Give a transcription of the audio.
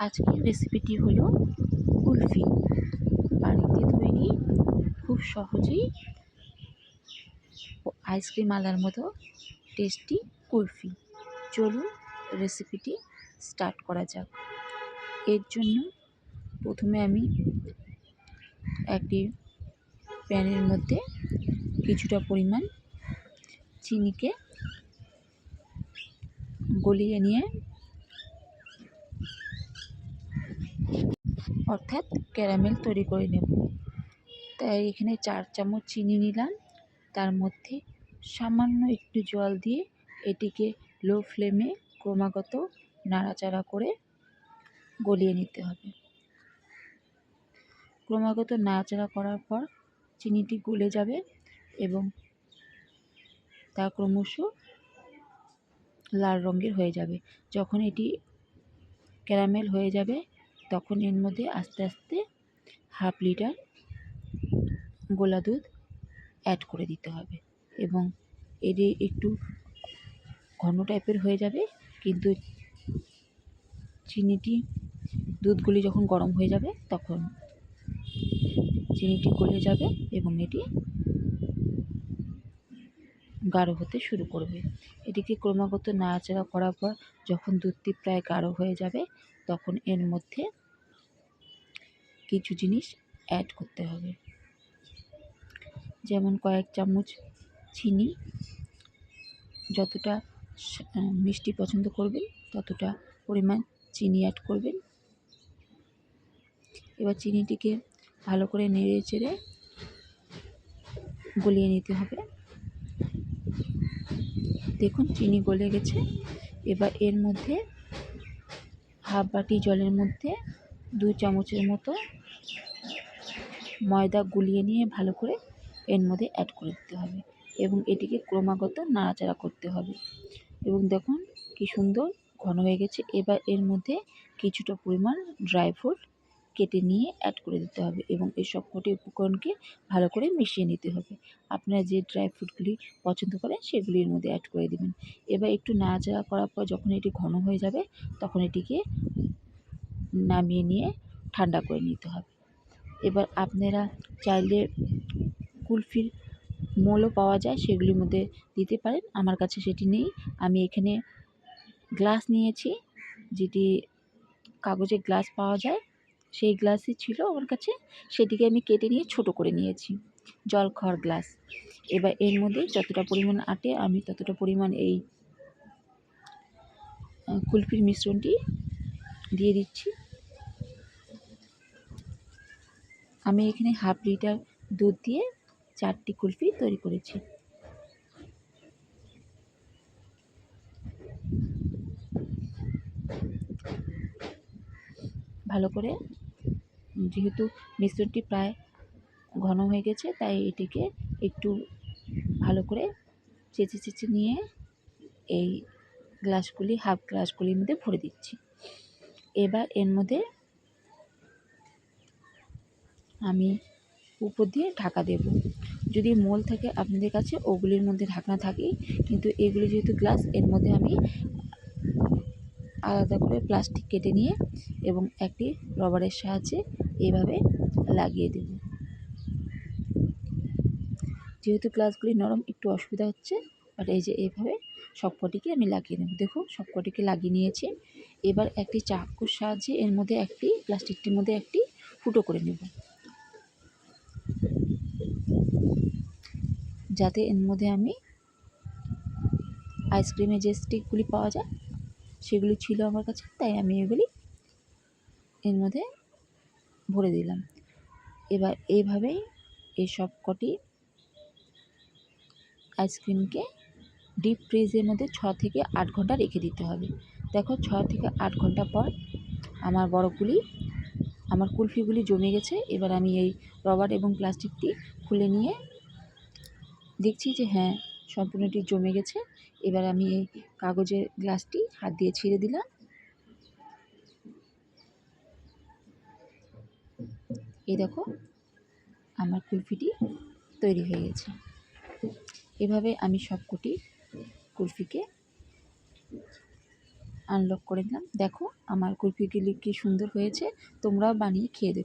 আজকের রেসিপিটি হলো কুলফি। বাড়িতে তৈরি খুব সহজেই আইসক্রিম আলার মতো টেস্টি কুলফি। চলুন রেসিপিটি স্টার্ট করা যাক। এর জন্য প্রথমে আমি একটি প্যানের মধ্যে কিছুটা পরিমাণ চিনিকে গলিয়ে নিয়ে অর্থাৎ ক্যারামেল তৈরি করে নেব। তাই এখানে চার চামচ চিনি নিলাম। তার মধ্যে সামান্য একটু জল দিয়ে এটিকে লো ফ্লেমে ক্রমাগত নাড়াচাড়া করে গলিয়ে নিতে হবে। ক্রমাগত নাড়াচাড়া করার পর চিনিটি গলে যাবে এবং তা ক্রমশ লাল রঙের হয়ে যাবে। যখন এটি ক্যারামেল হয়ে যাবে তখন এর মধ্যে আস্তে আস্তে হাফ লিটার গোলা দুধ অ্যাড করে দিতে হবে। এবং এটি একটু ঘন টাইপের হয়ে যাবে, কিন্তু চিনিটি, দুধগুলি যখন গরম হয়ে যাবে, তখন চিনিটি গলে যাবে এবং এটি গাঢ় হতে শুরু করবে। এটিকে ক্রমাগত নাড়াচাড়া করার পর যখন দুধটি প্রায় গাঢ় হয়ে যাবে, তখন এর মধ্যে কিছু জিনিস অ্যাড করতে হবে। যেমন কয়েক চামচ চিনি, যতটা মিষ্টি পছন্দ করবেন, ততটা পরিমাণ চিনি অ্যাড করবেন। এবার চিনিটিকে ভালো করে নেড়ে চেড়ে গলিয়ে নিতে হবে। দেখুন চিনি গলে গেছে। এবার এর মধ্যে হাফ বাটি জলের মধ্যে দু চামচের মতো ময়দা গুলিয়ে নিয়ে ভালো করে এর মধ্যে অ্যাড করে দিতে হবে এবং এটিকে ক্রমাগত নাড়াচাড়া করতে হবে। এবং দেখুন কি সুন্দর ঘন হয়ে গেছে। এবার এর মধ্যে কিছুটা পরিমাণ ড্রাই ফ্রুট কেটে নিয়ে অ্যাড করে দিতে হবে এবং এই সবকটি উপকরণকে ভালো করে মিশিয়ে নিতে হবে। আপনারা যে ড্রাই ফ্রুটগুলি পছন্দ করেন সেগুলির মধ্যে অ্যাড করে দেবেন। এবার একটু নাড়াচাড়া করার পর যখন এটি ঘন হয়ে যাবে, তখন এটিকে নামিয়ে নিয়ে ঠান্ডা করে নিতে হবে। এবার আপনারা চাইলে কুলফির মোলও পাওয়া যায়, সেগুলির মধ্যে দিতে পারেন। আমার কাছে সেটি নেই। আমি এখানে গ্লাস নিয়েছি, যেটি কাগজের গ্লাস পাওয়া যায়, সেই গ্লাসই ছিল আমার কাছে। সেটিকে আমি কেটে নিয়ে ছোট করে নিয়েছি জল খাওয়ার গ্লাস। এবার এর মধ্যে যতটা পরিমাণ আটে, আমি ততটা পরিমাণ এই কুলফির মিশ্রণটি দিয়ে দিচ্ছি। আমি এখানে হাফ লিটার দুধ দিয়ে চারটি কুলফি তৈরি করেছি। ভালো করে, যেহেতু মিশ্রণটি প্রায় ঘন হয়ে গেছে, তাই এটিকে একটু ভালো করে চেঁচে চেঁচে নিয়ে এই গ্লাসগুলি হাফ গ্লাসগুলির মধ্যে ভরে দিচ্ছি। এবার এর মধ্যে আমি উপর দিয়ে ঢাকা দেব। যদি মোল থাকে আপনাদের কাছে, ওগুলির মধ্যে ঢাকনা থাকেই, কিন্তু এগুলি যেহেতু গ্লাস, এর মধ্যে আমি আলাদা করে প্লাস্টিক কেটে নিয়ে এবং একটি রবারের সাহায্যে এভাবে লাগিয়ে দেব। যেহেতু গ্লাসগুলি নরম, একটু অসুবিধা হচ্ছে বাট এই যে এইভাবে সবকটিকে আমি লাগিয়ে নেব। দেখুন, সবকটিকে লাগিয়ে নিয়েছি। এবার একটি চাকুর সাহায্যে এর মধ্যে একটি, প্লাস্টিকটির মধ্যে একটি ফুটো করে নেব। যাতে এর মধ্যে আমি আইসক্রিমের যে স্টিকগুলি পাওয়া যায়, সেগুলি ছিল আমার কাছে, তাই আমি এগুলি এর মধ্যে ভরে দিলাম। এবার এইভাবেই এই সব কটি আইসক্রিমকে ডিপ ফ্রিজের মধ্যে ছ থেকে আট ঘণ্টা রেখে দিতে হবে। দেখো, ছ থেকে আট ঘণ্টা পর আমার বরফগুলি আমার কুলফিগুলি জমে গেছে। এবার আমি এই রবার এবং প্লাস্টিকটি খুলে নিয়ে দেখছি যে হ্যাঁ সম্পূর্ণটি জমে গেছে। এবার আমি এই কাগজের গ্লাসটি হাত দিয়ে ছিঁড়ে দিলাম। এই দেখো, আমার কুলফিটি তৈরি হয়ে গেছে। এভাবে আমি সবকটি কুলফিকে আনলক করে দিলাম। দেখো, আমার কুলফিগুলি কি সুন্দর হয়েছে। তোমরাও বানিয়ে খেয়ে দেখো।